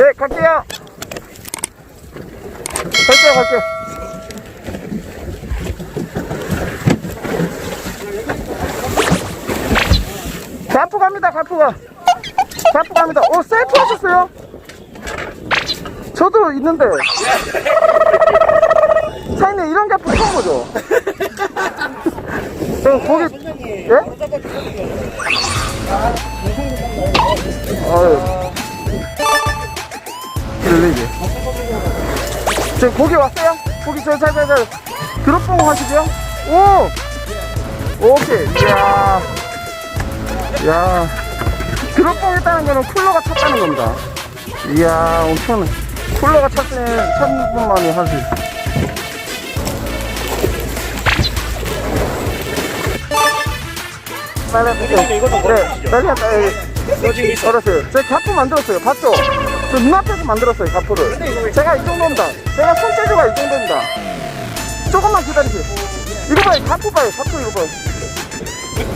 네, 갈게요. 갈게요, 갈게요. 가프 갑니다, 가프가. 가프 갑니다. 오, 셀프 하셨어요? 저도 있는데. 사장님, 이런 가프 처음 보죠? 저 거기, 예? 아유. 들리게. 저 고기 왔어요? 고기 저, 저, 저, 저. 드롭봉 하시고요? 오! 오케이. 이야. 야. 드롭봉 했다는 거는 쿨러가 찼다는 겁니다. 이야, 엄청, 쿨러가 만에 할수 있어. 빨리 네, 이것도 네, 빨리 갔다. 알았어요. 제가 가프 만들었어요. 봤죠? 저 눈앞에서 만들었어요, 가프를. 제가 이 정도입니다. 제가 손재주가 이 정도입니다. 조금만 기다리세요. 이거 봐요, 가프 봐요, 가프 이거 봐요.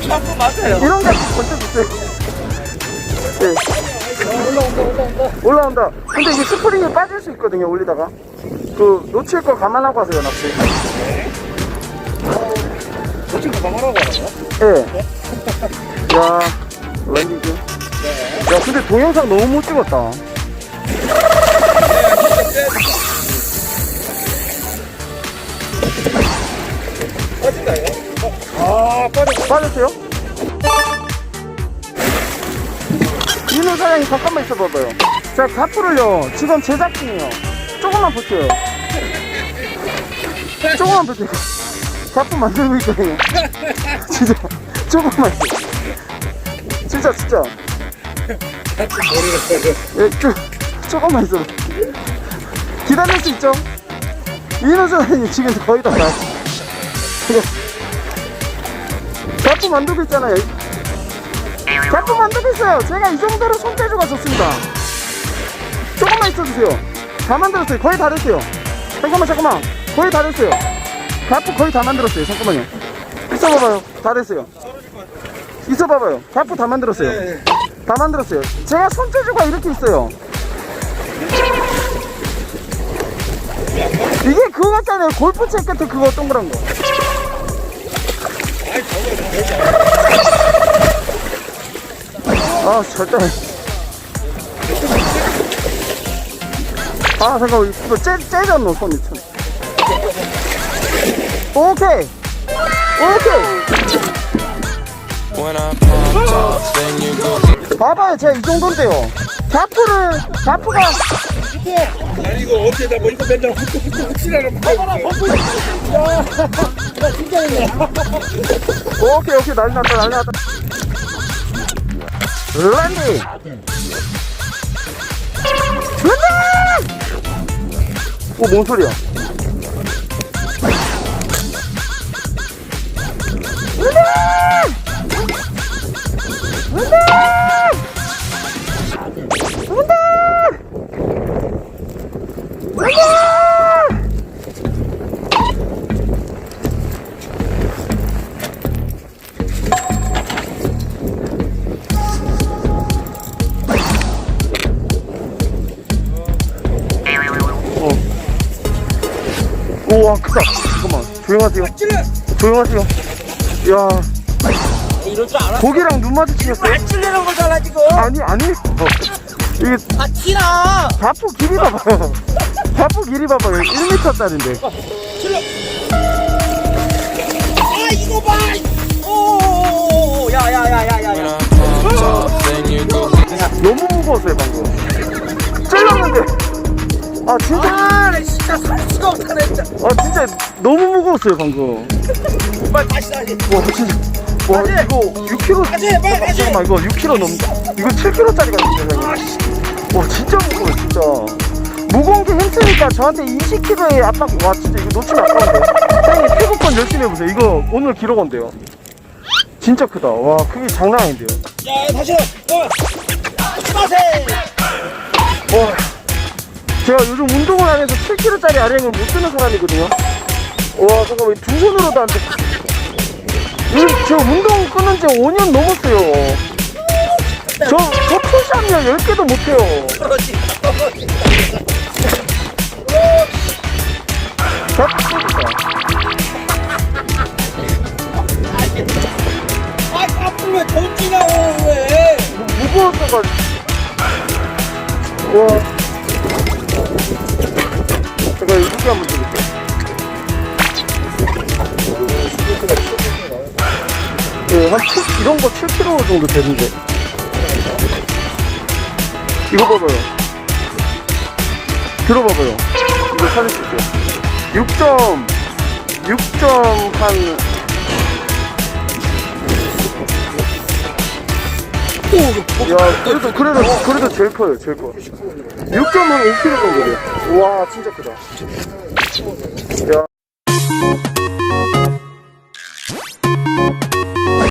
샴푸 맞아요. 이런 가프 건져주세요. 네. 올라온다. 근데 이게 스프링이 빠질 수 있거든요, 올리다가. 그, 놓칠 거 감안하고 하세요, 납치. 도친 거 가만하고 하나요? 예. 야, 웬디지? 야, 근데 동영상 너무 못 찍었다. 빠진다요? 아, 빠져. 빠졌어요? 이는 사장님 잠깐만 있어 봐봐요. 제가 가프를요, 지금 제작 중이에요. 조금만 보세요. 조금만 보세요. 가프 만들고 있거든요. 진짜, 조금만. 진짜, 진짜. 예, 조, 조금만 있어. 기다릴 수 있죠? 사장님 지금 거의 다 나왔어요. 자꾸 만들고 있잖아요. 자꾸 만들고 있어요. 제가 이 정도로 손재주가 좋습니다. 조금만 있어주세요. 다 만들었어요. 거의 다 됐어요. 잠깐만, 잠깐만. 거의 다 됐어요. 가프 거의 다 만들었어요. 잠깐만요. 있어봐봐요. 다 됐어요. 있어봐봐요. 가프 다 만들었어요. 다 만들었어요. 제가 손재주가 이렇게 있어요. 이게 그거 같잖아요. 골프 채 끝에 그거 동그란 거. 아 절대. 아 잠깐만 이거 째, 째졌노 손이 참 오케이. 오케이. 봐봐요 제가 이 정도인데요 자프를 자프가 아니, 이거 어디에다 뭐, 이거 맨날 훑고 훑으라는 거야. 오케이 오케이. 난리 났다 난리 났다. 랜디 랜디 오뭔 소리야? 랜디 랜디 우와 크다 잠깐만 조용하세요 조용하세요 야 이럴 줄 알아. 고기랑 눈 마주치겠어요? 안 찔리는 거잖아, 지금. 아니 아니 어. 이게 아, 티나. 자포 길이 봐봐요 자포 길이 봐봐요 1m짜리인데 찔러. 아, 이거 봐. 오, 야, 야, 야, 야, 야, When 야. I pop off, then you go 너무 무거웠어요 방금 찔렀는데 아 진짜 아, 나 진짜 살 수가 없다네, 진짜. 아 진짜 너무 무거웠어요 방금 빨리 다시 다시. 와 진짜 와 다시! 이거 6kg 다시, 빨리 다시! 잠깐만 이거 6kg 넘다 이거 7kg짜리 같은데 형님 와 진짜 무거워 진짜 무거운 게 힘쓰니까 저한테 20kg의 압박 와 진짜 이거 놓치면 아까운데 형님 피부권 열심히 해보세요 이거 오늘 기록 온대요 진짜 크다 와 크기 장난 아닌데요 야, 다시. 어. 마세. 와 제가 요즘 운동을 안 해서 7kg짜리 아령을 못 드는 사람이거든요 와 잠깐만 두 손으로도 안 돼. 이- 저 운동 끊은 지 5년 넘었어요 저, 저 푸시업이요 10개도 못해요 그렇지. 아 아프면 던지라고 왜? 무거웠어가 와 제가 한 7, 이런 거 7kg 정도 되는데 이거 봐봐요 들어봐봐요 이거 찾으실게요 6점 6점 한 야, 그래도, 그래도, 그래도 제일 커요, 제일 커. 6.5kg 정도 돼요. 와, 진짜 크다. 야.